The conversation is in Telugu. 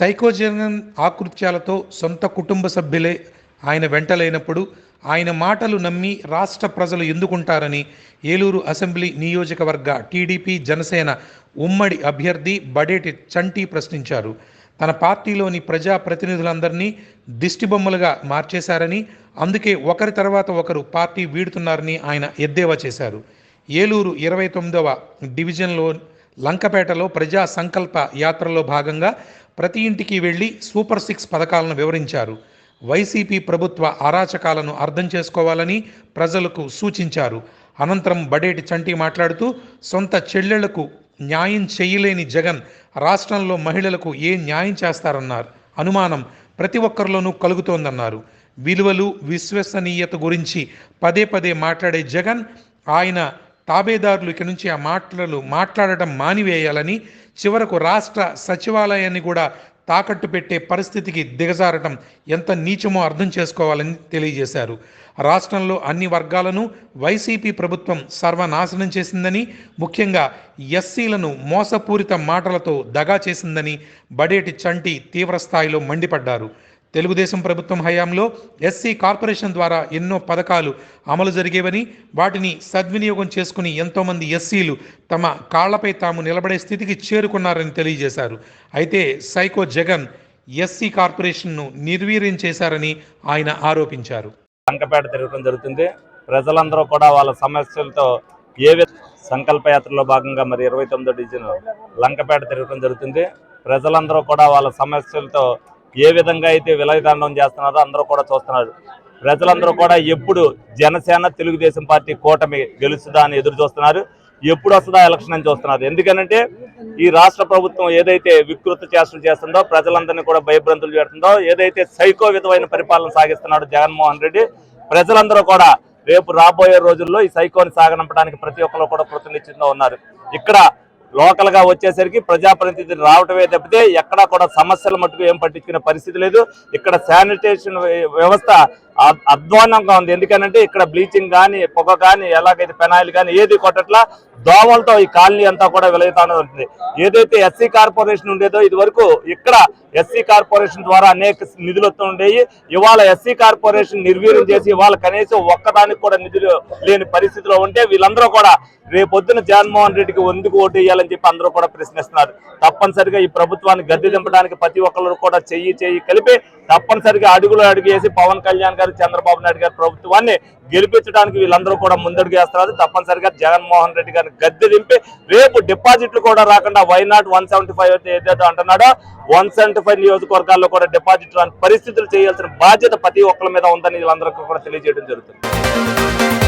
సైకోజనన్ ఆకృత్యాలతో సొంత కుటుంబ సభ్యులే ఆయన వెంటలైనప్పుడు ఆయన మాటలు నమ్మి రాష్ట్ర ప్రజలు ఎందుకుంటారని ఏలూరు అసెంబ్లీ నియోజకవర్గ టీడీపీ జనసేన ఉమ్మడి అభ్యర్థి బడేటి చంటి ప్రశ్నించారు. తన పార్టీలోని ప్రజా ప్రతినిధులందరినీ దిష్టిబొమ్మలుగా మార్చేశారని అందుకే ఒకరి తర్వాత ఒకరు పార్టీ వీడుతున్నారని ఆయన ఎద్దేవా చేశారు. ఏలూరు ఇరవై తొమ్మిదవ డివిజన్లో లంకపేటలో ప్రజా సంకల్ప యాత్రలో భాగంగా ప్రతి ఇంటికి వెళ్ళి సూపర్ సిక్స్ పథకాలను వివరించారు. వైసీపీ ప్రభుత్వ అరాచకాలను అర్థం చేసుకోవాలని ప్రజలకు సూచించారు. అనంతరం బడేటి చంటి మాట్లాడుతూ సొంత చెల్లెళ్ళకు న్యాయం చేయలేని జగన్ రాష్ట్రంలో మహిళలకు ఏ న్యాయం చేస్తారన్నారు. అనుమానం ప్రతి ఒక్కరిలోనూ కలుగుతోందన్నారు. విలువలు విశ్వసనీయత గురించి పదే పదే మాట్లాడే జగన్ ఆయన తాబేదారులు ఇక నుంచి ఆ మాటలు మాట్లాడటం మానివేయాలని చివరకు రాష్ట్ర సచివాలయాన్ని కూడా తాకట్టు పెట్టే పరిస్థితికి దిగజారటం ఎంత నీచమో అర్థం చేసుకోవాలని తెలియజేశారు. రాష్ట్రంలో అన్ని వర్గాలను వైసీపీ ప్రభుత్వం సర్వనాశనం చేసిందని ముఖ్యంగా ఎస్సీలను మోసపూరిత మాటలతో దగా చేసిందని బడేటి చంటి తీవ్రస్థాయిలో మండిపడ్డారు. తెలుగుదేశం ప్రభుత్వం హయాంలో ఎస్సీ కార్పొరేషన్ ద్వారా ఎన్నో పథకాలు అమలు జరిగేవని వాటిని సద్వినియోగం చేసుకుని ఎంతోమంది ఎస్సీలు తమ కాళ్ళపై తాము నిలబడే స్థితికి చేరుకున్నారని తెలియజేశారు. అయితే సైకో జగన్ ఎస్సీ కార్పొరేషన్ను నిర్వీర్యం చేశారని ఆయన ఆరోపించారు. సంకపేట తిరగడం జరుగుతుంది. ప్రజలందరూ కూడా వాళ్ళ సమస్యలతో ఏ సంకల్పయాత్రలో భాగంగా మరి ఇరవై తొమ్మిదో డివిజన్ లంకపేట తిరగడం జరుగుతుంది. ప్రజలందరూ కూడా వాళ్ళ సమస్యలతో ఏ విధంగా అయితే విలయతాండం చేస్తున్నారో అందరూ కూడా చూస్తున్నారు. ప్రజలందరూ కూడా ఎప్పుడు జనసేన తెలుగుదేశం పార్టీ కూటమి గెలుస్తుందా అని ఎదురు చూస్తున్నారు. ఎప్పుడు వస్తుందా ఎలక్షన్ అని చూస్తున్నారు. ఎందుకనంటే ఈ రాష్ట్ర ప్రభుత్వం ఏదైతే వికృత చేష్టలు చేస్తుందో ప్రజలందరినీ కూడా భయభ్రంతులు చేస్తుందో ఏదైతే సైకో విధమైన పరిపాలన సాగిస్తున్నాడు జగన్మోహన్ రెడ్డి ప్రజలందరూ కూడా రేపు రాబోయే రోజుల్లో ఈ సైకోని సాగనంపడానికి ప్రతి ఒక్కరు కూడా కృతనిశ్చితంగా ఉన్నారు. ఇక్కడ లోకల్గా వచ్చేసరికి ప్రజాప్రతినిధులు రావటమే తప్పితే ఎక్కడా కూడా సమస్యల మట్టుకు ఏం పట్టించుకునే పరిస్థితి లేదు. ఇక్కడ శానిటేషన్ వ్యవస్థ అధ్వానంగా ఉంది. ఎందుకనంటే ఇక్కడ బ్లీచింగ్ కానీ పొగ కానీ ఎలాగైతే పెనాయిల్ కానీ ఏది కొట్టట్లా దోమలతో ఈ కాలనీ అంతా కూడా విలయతానే ఉంటుంది. ఏదైతే ఎస్సీ కార్పొరేషన్ ఉండేదో ఇది వరకు ఇక్కడ ఎస్సీ కార్పొరేషన్ ద్వారా అనేక నిధులు వస్తుండేవి ఇవాళ ఎస్సీ కార్పొరేషన్ నిర్వీర్యం చేసి ఇవాళ కనీసం ఒక్కదానికి కూడా నిధులు లేని పరిస్థితిలో ఉంటే వీళ్ళందరూ కూడా రేపొద్దున జగన్మోహన్ రెడ్డికి ఎందుకు ఓటు వేయాలని చెప్పి అందరూ కూడా ప్రశ్నిస్తున్నారు. తప్పనిసరిగా ఈ ప్రభుత్వాన్ని గద్దె దింపడానికి ప్రతి ఒక్కరు కూడా చెయ్యి చెయ్యి కలిపి తప్పనిసరిగా అడుగులు అడుగు వేసి పవన్ కళ్యాణ్ గారు చంద్రబాబు నాయుడు గారి ప్రభుత్వాన్ని గెలిపించడానికి వీళ్ళందరూ కూడా ముందడుగు వేస్తున్నారు తప్పనిసరిగా జగన్మోహన్ రెడ్డి గారిని గద్దె దింపి రేపు డిపాజిట్లు కూడా రాకుండా వైనాట్ వన్ సెవెంటీ ఫైవ్ అయితే ఏదైతే అంటున్నాడో వన్ సెవెంటీ ఫైవ్ నియోజకవర్గాల్లో కూడా డిపాజిట్లు రాని పరిస్థితులు చేయాల్సిన బాధ్యత ప్రతి ఒక్కరి మీద ఉందని వీళ్ళందరికీ కూడా తెలియజేయడం జరుగుతుంది.